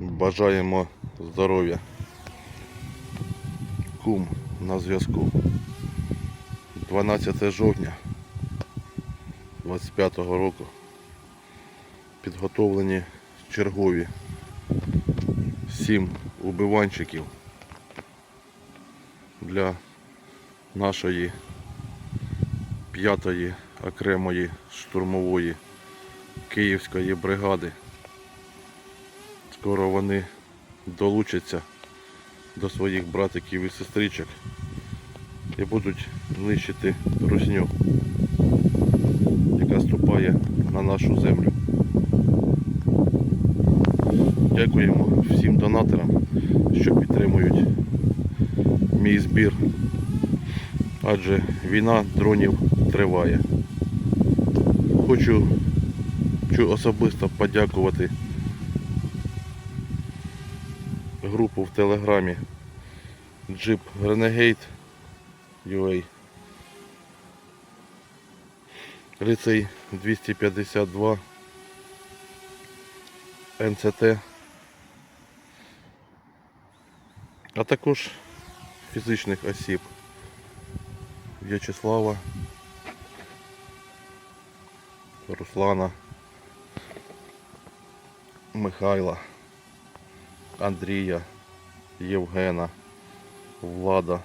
Бажаємо здоров'я. Кум на зв'язку. 12 жовтня 25 року. Підготовлені чергові сім убиванчиків для нашої п'ятої окремої штурмової київської бригади. Скоро вони долучаться до своїх братиків і сестричок і будуть нищити русню, яка ступає на нашу землю. Дякуємо всім донаторам, що підтримують мій збір, адже війна дронів триває. Хочу, хочу особисто подякувати групу в Телеграмі. Jeep Renegade UA. Ліцей 252 НЦТ. А також фізичних осіб. В'ячеслава, Руслана, Михайла, Андрія, Євгена, Влада,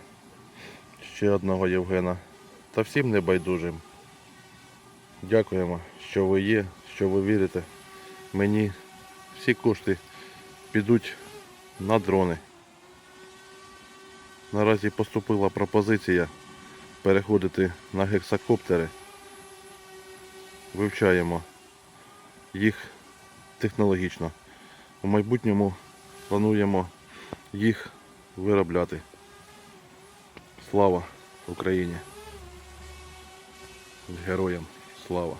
ще одного Євгена та всім небайдужим. Дякуємо, що ви є, що ви вірите. Мені всі кошти підуть на дрони. Наразі поступила пропозиція переходити на гексакоптери. Вивчаємо їх технологічно. У майбутньому плануємо їх виробляти. Слава Україні! Героям слава!